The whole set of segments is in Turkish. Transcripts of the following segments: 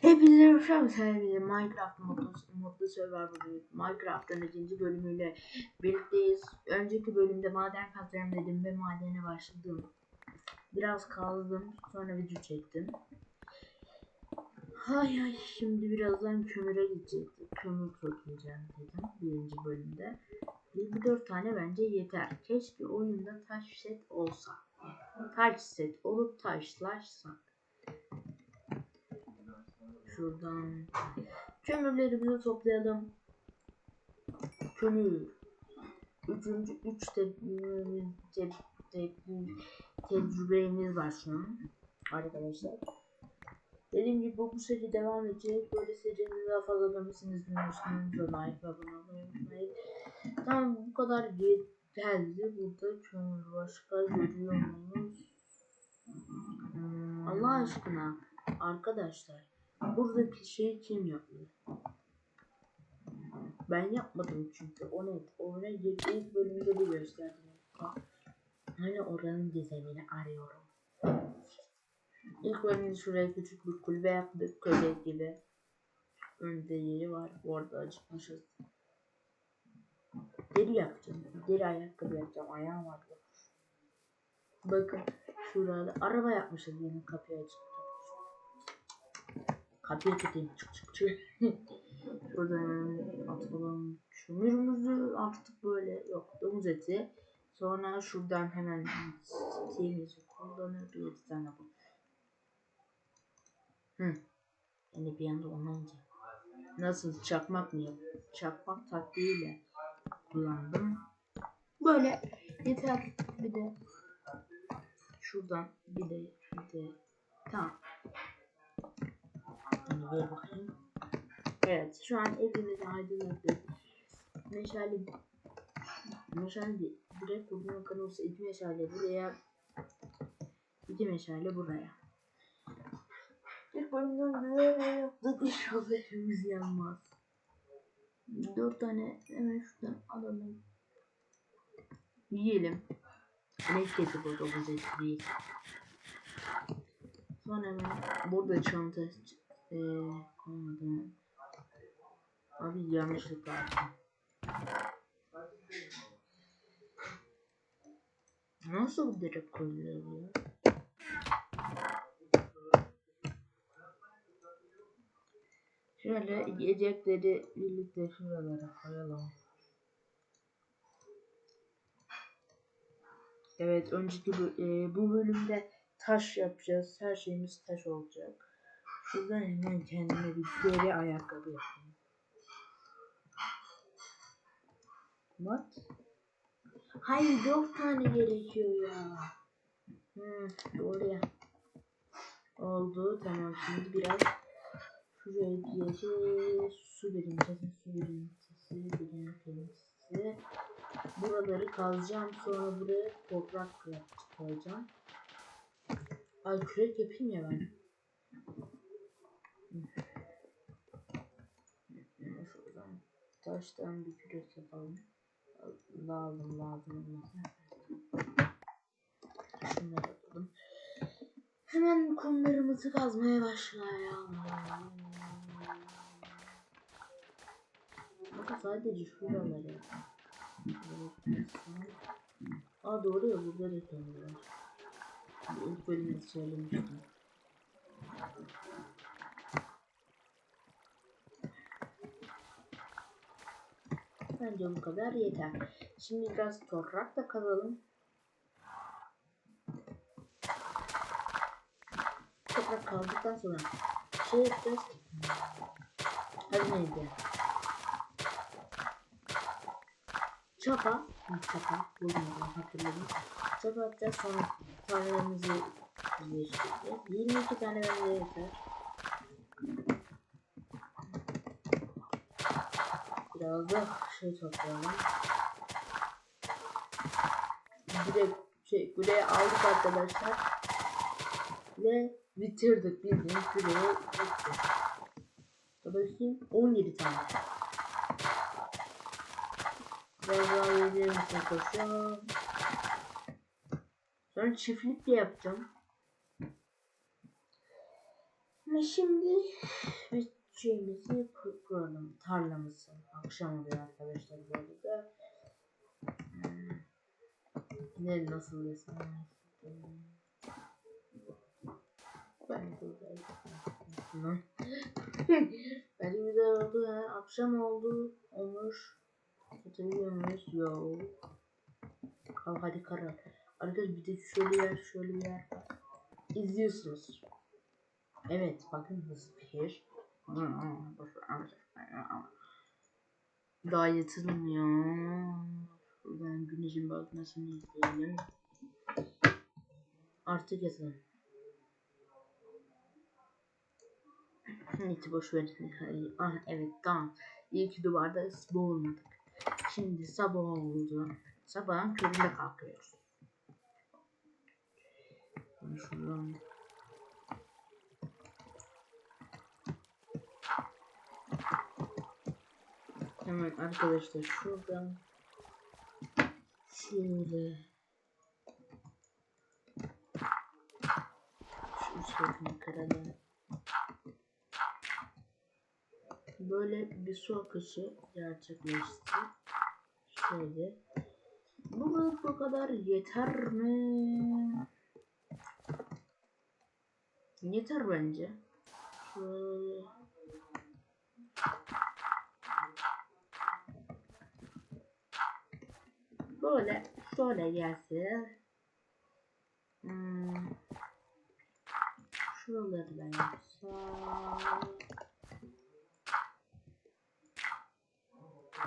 Hepinize hoş geldiniz. Minecraft modlu, modlu bölümü. Minecraft'ın ikinci bölümüyle birlikteyiz. Önceki bölümde maden kazarım dedim ve madene başladım. Biraz kaldım. Sonra video çektim. Hay hay şimdi birazdan kömüre gidecektik. Kömür toplayacağım dedim birinci bölümde. 24 tane bence yeter. Keşke oyunda taş set olsa. Taş set olup taşlaşsak. Şuradan kömürlerimizi toplayalım. Kömür. Üçüncü üç te, te, te, tecrübemiz var şu an. Arkadaşlar. Dediğim gibi bu, bu seri devam edecek. Böyle serinin daha fazla dönmesini istiyorsanız like ve abone olmayı unutmayın. Tamam bu kadar yeterli. Burada kömür başka görüyor muyuz? Allah aşkına arkadaşlar buradaki şeyi kim yapıyor? Ben yapmadım çünkü o net. Oraya ilk bölümde de gösterdim. Hani oranın gizemini arıyorum. İlk bölümde şuraya küçük bir kulübe yaptık. Köle gibi. Önde yeri var. Orada acıkmışız. Deri yapacağım. Deri ayakkabı yapacağım. Ayağım vardı. Bakın şurada araba yapmışız yine kapıya açık. Kapıya tutayım. Çık çık çık. Şuradan atalım. Kömürümüzü artık böyle yok. Domuz eti. Sonra şuradan hemen siteğimizi kullanır. Bir tane bu. Hı. Yani bir anda olmayınca. Nasıl çakmak mı? Çakmak taktiğiyle kullandım. Böyle yeter. Bir de şuradan bir de bir de tamam. Ver bakayım. Evet şu an evimizi aydınlattık. Meşale meşale. Direkt kurduğum kanalsa iki meşale buraya iki meşale buraya. İlk bölümden güzel yaptık. İnşallah evimiz yanmaz. Dört tane hemen şuradan alalım. Yiyelim. Leş getir burada bu değil. Sonra hemen burada çanta ee, koymadım. Abi yanlışlıkla açtım. Nasıl direkt koyuluyor ya? Şöyle yiyecekleri birlikte şuralara koyalım. Evet önceki bu, e, bu bölümde taş yapacağız. Her şeyimiz taş olacak. Şuradan hemen kendime bir deri ayakkabı yapayım. What? Hayır dört tane gerekiyor ya. Hmm, doğru ya. Oldu tamam şimdi biraz şuraya bir su birincisi, su birincisi, birincisi. Buraları kazacağım sonra buraya toprak koyacağım. Ay kürek yapayım ya ben. Şuradan taştan bir kürek yapalım. Lazım lazım. Şunları yapalım. Hemen kumlarımızı kazmaya başlayalım. Bakın sadece şuraları. Aa doğru ya burada da var. İlk bölümde söylemiştim. Bence bu kadar yeter. Şimdi biraz toprak da kazalım. Toprak kazdıktan sonra şey yapacağız. Hadi neydi? Çapa, çapa, bulmadım hatırladım. Çapa atacağız sonra tarlalarımızı birleştireceğiz. 22 tane bence yeter. Biraz da şey toplayalım. Direkt şey buraya aldık arkadaşlar. Ve bitirdik bildiğiniz buraya bitti. Bakayım 17 tane. Biraz daha yediğimizde koşuyorum. Sonra çiftlik de yapacağım. Ama şimdi bütçemizi kuralım. Tarlamızı. Akşam oluyor arkadaşlar bu arada. Hmm. Ne nasıl desem. Ben. Tamam. Bence güzel oldu ha. Akşam oldu. Olmuş. Hatırlıyor muyuz? Yok. Al hadi karar. Arkadaşlar bir de şöyle yer şöyle bir yer. İzliyorsunuz. Evet bakın nasıl fikir. Daha yatırılmıyor. Buradan güneşin batmasını izleyelim. Artık yatalım. Neyse boş verin. Ah evet tamam. İyi ki duvarda boğulmadık. Şimdi sabah oldu. Sabahın köründe kalkıyoruz. Şuradan. Hemen arkadaşlar şuradan şöyle şu üstlerini kıralım. Böyle bir su akışı gerçekleşti. Şöyle. Bu, bu kadar yeter mi? Yeter bence. Şöyle. Böyle şöyle gelse. Hmm. Şuraları da yapsam.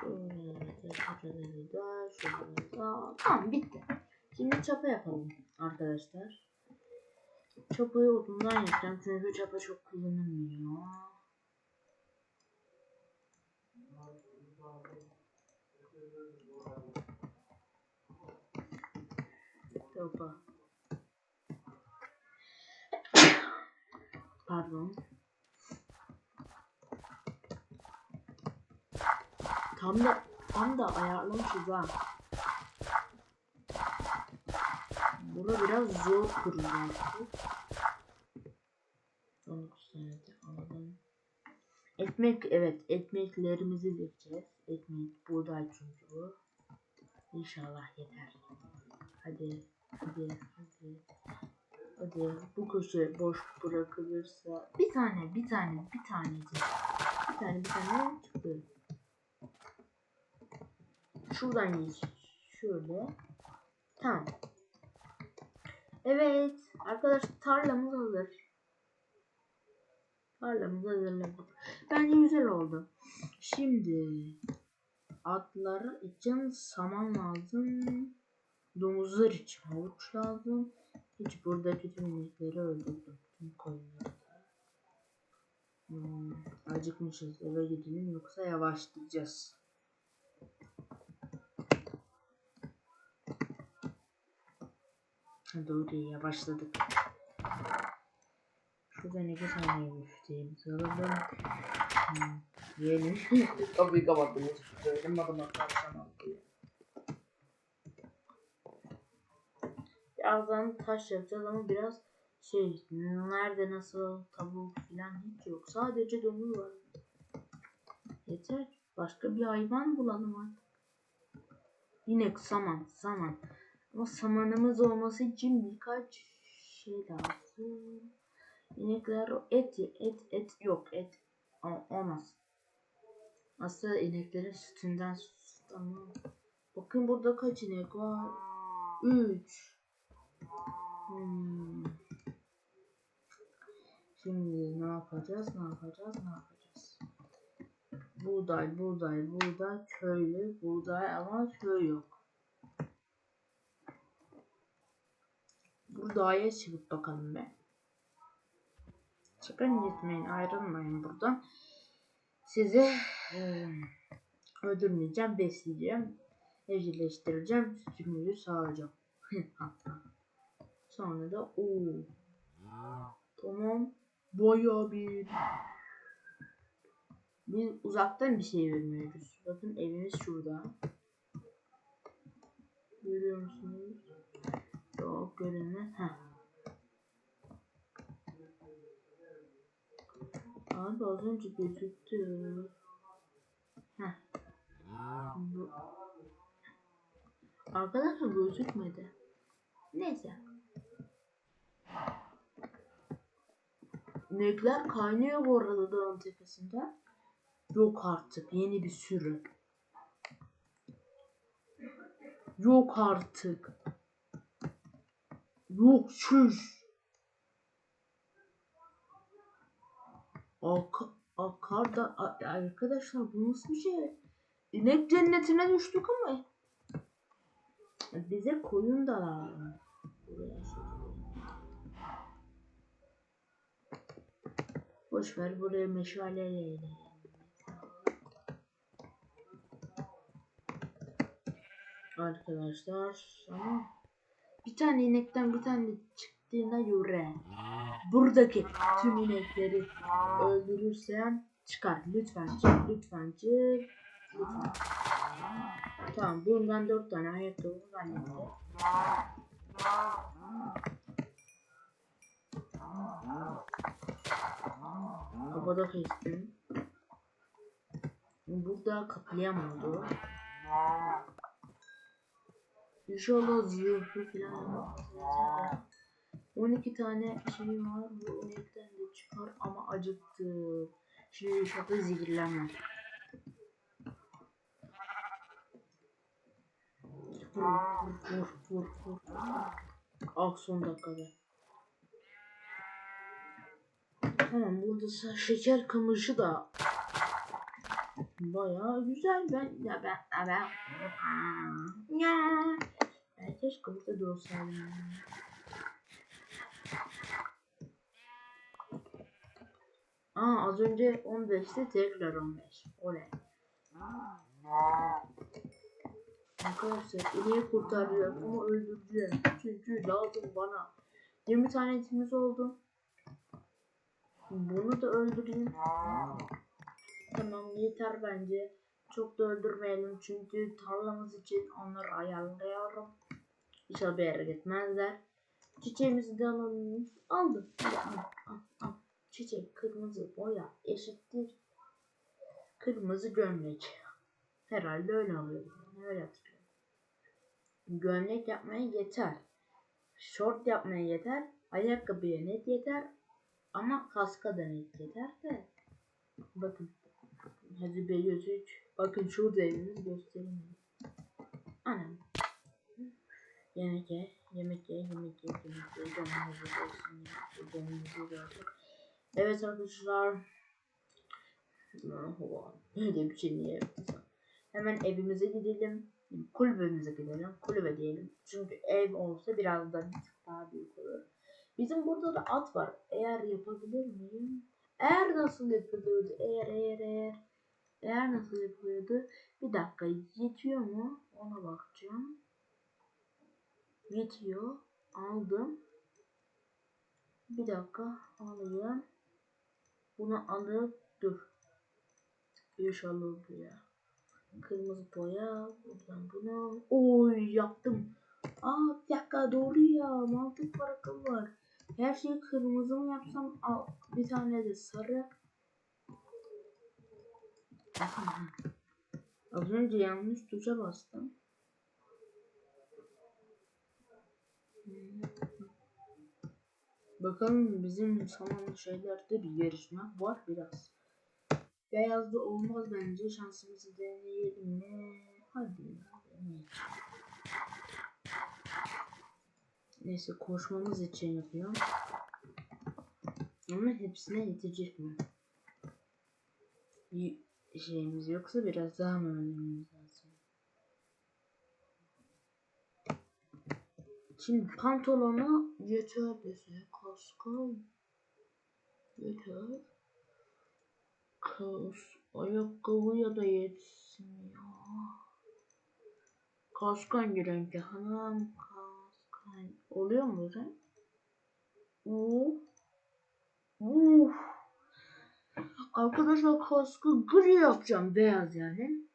Şuraları da şuraları da. Tamam bitti. Şimdi çapa yapalım arkadaşlar. Çapayı odundan yapacağım çünkü çapa çok kullanılmıyor. Çapa. Pardon. Tam da tam da ayarlamışız ha. Burada biraz zor kuruluyor. 19 senede alalım. Ekmek evet ekmeklerimizi dikeceğiz. Ekmek buğday çünkü bu. İnşallah yeter. Hadi hadi hadi. Hadi bu köşe boş bırakılırsa bir tane bir tane bir tanecik bir tane bir tane çıktı. Şuradan geç. Şöyle. Tamam. Evet. Arkadaşlar tarlamız hazır. Tarlamızı hazırladık. Bence güzel oldu. Şimdi atları için saman lazım. Domuzlar için havuç lazım. Hiç buradaki tüm inekleri öldürdüm. Tüm koyunları. Hmm, acıkmışız eve gidelim yoksa yavaşlayacağız. Doğru ya başladık. Şuradan iki saniye müfteyimizi alalım. Hmm, yiyelim. Kapıyı kapattım. Hiç söylemedim akşam Birazdan taş yapacağız ama biraz şey nerede nasıl tavuk falan hiç yok. Sadece domuz var. Yeter. Başka bir hayvan bulalım artık. Yine saman saman. Ama samanımız olması için birkaç şey lazım. İnekler et et et yok et olmaz. Aslında ineklerin sütünden süt ama bakın burada kaç inek var? 3 hmm. Şimdi ne yapacağız? Ne yapacağız? Ne yapacağız? Buğday, buğday, buğday, köylü, buğday ama köy yok. Buğdaya çıkıp bakalım be. Sakın gitmeyin, ayrılmayın buradan. Sizi e, öldürmeyeceğim, besleyeceğim, evcilleştireceğim, sütümüzü sağacağım. Sonra da o Tamam. Bayağı bir biz uzaktan bir şey vermiyoruz. Bakın evimiz şurada. Görüyor musunuz? Yok görünmez. Heh. Abi az önce gözüktü. Heh. Bu. Arkadaşlar gözükmedi. Neyse. Nükleer kaynıyor bu arada dağın tepesinde. Yok artık yeni bir sürü. Yok artık. Yok çüş. Ak akar da arkadaşlar bu nasıl bir şey? İnek cennetine düştük ama bize koyun da lazım. Buraya sokayım. Boş ver buraya meşaleyle. Arkadaşlar ama bir tane inekten bir tane çıktığına göre buradaki tüm inekleri öldürürsem çıkar. Lütfen çık, lütfen çık. Lütfen. Tamam bundan dört tane ayakkabı halletti. Kafada kestim. Burada katliam oldu. İnşallah zırhı falan yapmaz. 12 tane şey var. Bu 12'den de çıkar ama acıktı. Şimdi inşallah zehirlenmez. Vur vur vur vur vur. Ah son dakikada. Tamam burada şeker kamışı da bayağı güzel ben ya ben ya ben ya ya keşke burada da olsaydım. Aa az önce 15'te tekrar 15. Oley. Arkadaşlar ineği kurtarıyorum ama öldüreceğim. Çünkü lazım bana. 20 tane etimiz oldu. Bunu da öldüreyim. Tamam yeter bence. Çok da öldürmeyelim çünkü tarlamız için onları ayarlıyorum. İnşallah bir yere gitmezler. Çiçeğimizi de alalım. Aldım. Çiçek kırmızı boya eşittir. Kırmızı gömlek. Herhalde öyle oluyor. Öyle hatırlıyorum. Gömlek yapmaya yeter. Şort yapmaya yeter. Ayakkabıya net yeter. Ama kaska da net de. Bakın. Hadi be gözük. Bakın şurada evimiz göstereyim. Anam. Yemek ye. Yemek ye. Yemek ye. Yemek ye. Canımızı görsün. Canımızı görsün. Evet arkadaşlar. Böyle bir şey niye. Hemen evimize gidelim. Kulübemize gidelim. Kulübe diyelim. Çünkü ev olsa biraz da bir tık daha büyük olur. Bizim burada da at var. Eğer yapabilir miyim? Eğer nasıl yapılıyordu? Eğer eğer eğer. Eğer nasıl yapılıyordu? Bir dakika yetiyor mu? Ona bakacağım. Yetiyor. Aldım. Bir dakika alayım. Bunu alıp dur. İnşallah oldu ya. Kırmızı boya. Buradan bunu. Oy yaptım. Aa bir dakika doğru ya. Mantık var akıl var. Her şeyi kırmızı mı yapsam al, bir tane de sarı. Az önce yanlış tuşa bastım. Bakalım bizim samanlı şeylerde bir yarışma var biraz. Beyazda olmaz bence. Şansımızı deneyelim mi? Hadi deneyelim. Neyse koşmamız için yapıyorum. Ama hepsine yetecek mi? Bir şeyimiz yoksa biraz daha mı ölmemiz lazım? Şimdi pantolona yeter dese kaska yeter. Kas, ayakkabıya da yetsin ya. Kask hangi renkte? Hanım kask hangi- Oluyor mu? Uf. Uf. Arkadaşlar kaskı gri yapacağım beyaz yani.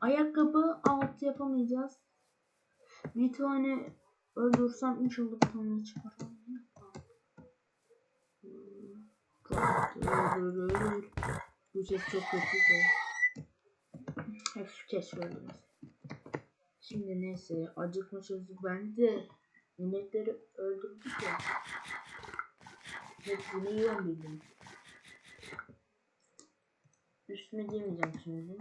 Ayakkabı alt yapamayacağız. Bir tane öldürsem inşallah bir tane çıkar. Bu ses çok kötü. Hep kes mesela. Şimdi neyse acıkmışız. Ben de inekleri öldürdük ya. Hepsini yiyorum bildim. Üstüme giymeyeceğim şimdi.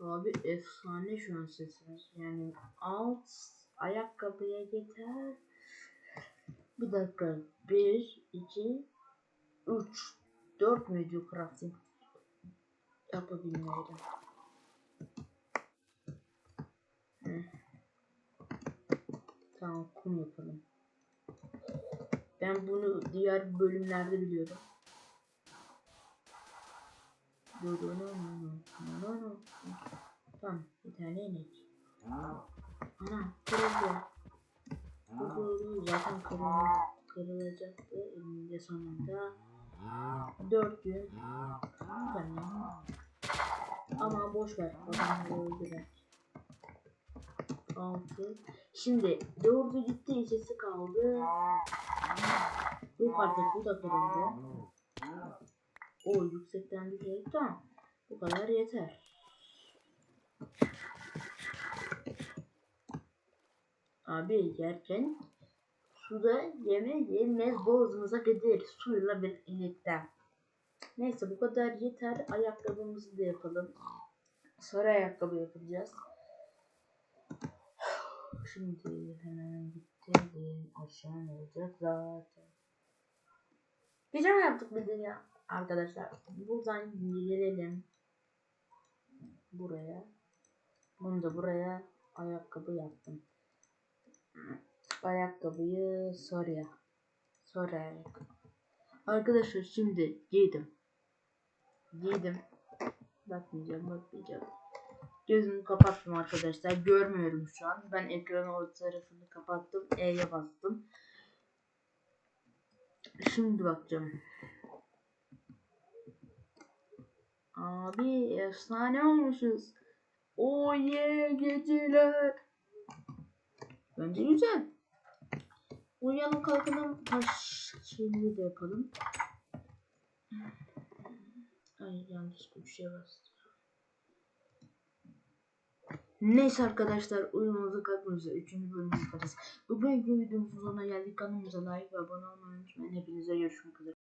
Abi efsane şu an sesimiz. Yani alt ayakkabıya yeter. Bir dakika. 1, 2, 3, 4 müydü crafting? Yapabilmeliydim. Tamam kum yapalım. Ben bunu diğer bölümlerde biliyorum. Tamam bir tane inek. Ana kırıldı. Dur dur zaten kırıldı. Kırılacaktı elinde sonunda. Dört gün. Tamam. Ama boş ver. Altı. Şimdi dördü gitti ikisi kaldı. Yok artık bu da kırıldı. O yüksekten düşerek tamam. Bu kadar yeter. Abi yerken suda yeme yenmez boğazımıza gider suyla birlikte. Neyse bu kadar yeter. Ayakkabımızı da yapalım. Sarı ayakkabı yapacağız. Şimdi hemen gidelim. Aşağı ne olacak zaten. Pijama yaptık de ya. Arkadaşlar buradan gelelim. Buraya. Bunu da buraya ayakkabı yaptım. Ayakkabıyı. Sarı ayakkabı. Arkadaşlar şimdi giydim. Giydim. Bakmayacağım bakmayacağım. Gözümü kapattım arkadaşlar. Görmüyorum şu an. Ben ekranın orta tarafını kapattım. E'ye bastım. Şimdi bakacağım. Abi efsane olmuşuz. Oh yeah geceler. Bence güzel. Uyuyalım kalkalım. Taş şeyini de yapalım. Ay yanlış bir şey bastım. Neyse arkadaşlar uyumuza kalkmıyoruz. Üçüncü bölümü yaparız. Bugünkü videomuzun sonuna geldik. Kanalımıza like ve abone olmayı unutmayın. Hepinize görüşmek üzere.